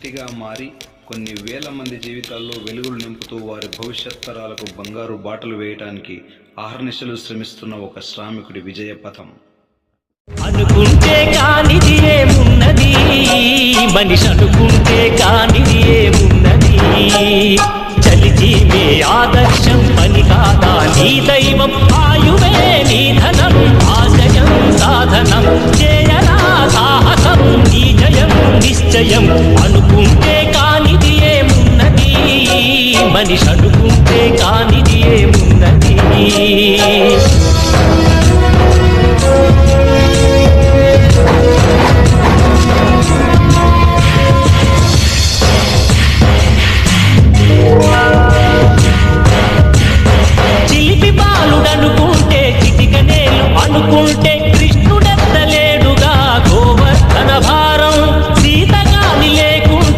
శక్తిగా మారి కొన్ని వేల మంది జీవితాల్లో వెలుగులు నింపుతూ వారి భవిష్యత్ తరాలకు బంగారు బాటలు వేయటానికి ఆహర్నిశలు శ్రమిస్తున్న ఒక శ్రామికుడి విజయ పథం. అనుకుంటే కానిది ఏమున్నది? మనిషి అనుకుంటే కానిది ఏమున్నది? చలిజీవే ఆదర్శం పని కాదా? నీ దైవం ఆయువే నీ ధనం ఆశయం సాధనం చేయరా సాహసం నీ జయం నిశ్చయం అను మనిషి అనుకుంటే కానిది ఏమున్నది?